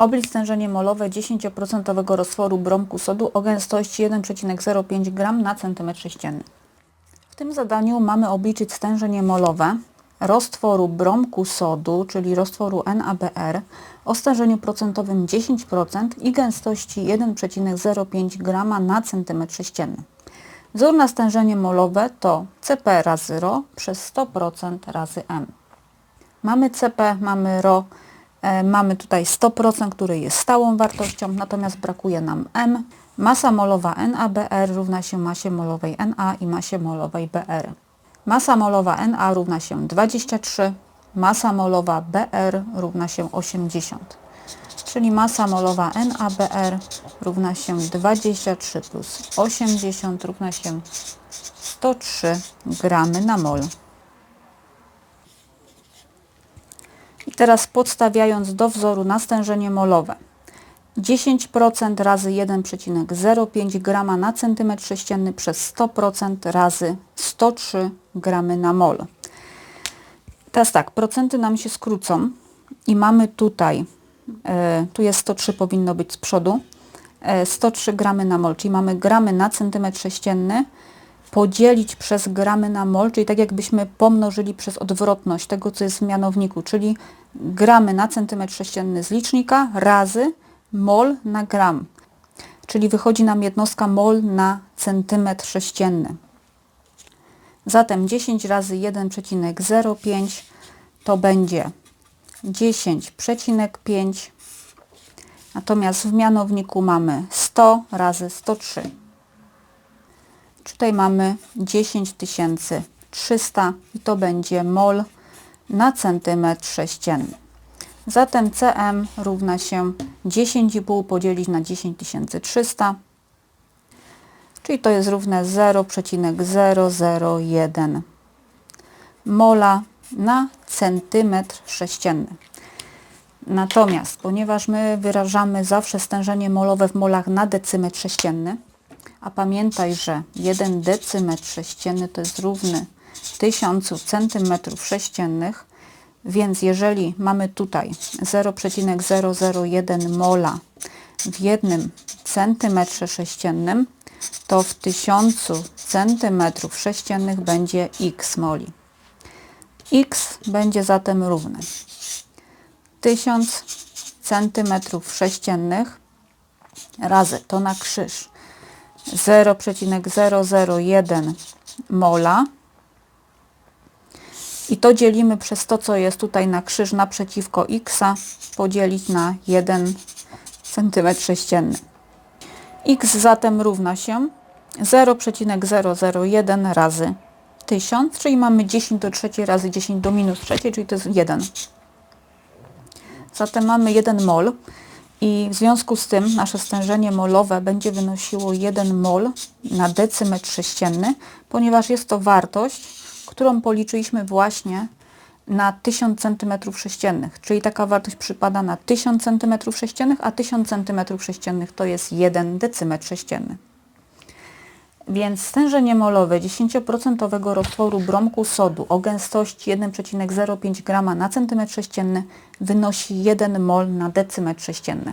Oblicz stężenie molowe 10% roztworu bromku sodu o gęstości 1,05 g na cm sześcienny. W tym zadaniu mamy obliczyć stężenie molowe roztworu bromku sodu, czyli roztworu NaBr o stężeniu procentowym 10% i gęstości 1,05 g na cm sześcienny. Wzór na stężenie molowe to Cp razy ρ przez 100% razy m. Mamy CP, mamy e, mamy tutaj 100%, który jest stałą wartością, natomiast brakuje nam M. Masa molowa NaBr równa się masie molowej Na i masie molowej Br. Masa molowa Na równa się 23, masa molowa Br równa się 80. Czyli masa molowa NaBr równa się 23 plus 80 równa się 103 gramy na mol. I teraz podstawiając do wzoru na stężenie molowe 10% razy 1,05 g na centymetr sześcienny przez 100% razy 103 gramy na mol. Teraz tak, procenty nam się skrócą i mamy tutaj, e, tu jest 103, powinno być z przodu, e, 103 gramy na mol, czyli mamy gramy na centymetr sześcienny, podzielić przez gramy na mol, czyli tak jakbyśmy pomnożyli przez odwrotność tego, co jest w mianowniku, czyli gramy na centymetr sześcienny z licznika razy mol na gram, czyli wychodzi nam jednostka mol na centymetr sześcienny. Zatem 10 razy 1,05 to będzie 10,5, natomiast w mianowniku mamy 100 razy 103. Tutaj mamy 10300 i to będzie mol na centymetr sześcienny. Zatem Cm równa się 10,5 podzielić na 10300, czyli to jest równe 0,001 mola na centymetr sześcienny. Natomiast, ponieważ my wyrażamy zawsze stężenie molowe w molach na decymetr sześcienny, a pamiętaj, że 1 decymetr sześcienny to jest równy 1000 centymetrów sześciennych, więc jeżeli mamy tutaj 0,001 mola w jednym centymetrze sześciennym, to w 1000 centymetrów sześciennych będzie x moli. x będzie zatem równy 1000 centymetrów sześciennych razy to na krzyż 0,001 mola i to dzielimy przez to, co jest tutaj na krzyż naprzeciwko x, podzielić na 1 cm sześcienny. x zatem równa się 0,001 razy 1000, czyli mamy 10 do 3 razy 10 do minus 3, czyli to jest 1. Zatem mamy 1 mol i w związku z tym nasze stężenie molowe będzie wynosiło 1 mol na decymetr sześcienny, ponieważ jest to wartość, którą policzyliśmy właśnie na 1000 cm3, czyli taka wartość przypada na 1000 cm3, a 1000 cm3 to jest 1 decymetr sześcienny. Więc stężenie molowe 10% roztworu bromku sodu o gęstości 1,05 g na cm3 wynosi 1 mol na decymetr sześcienny.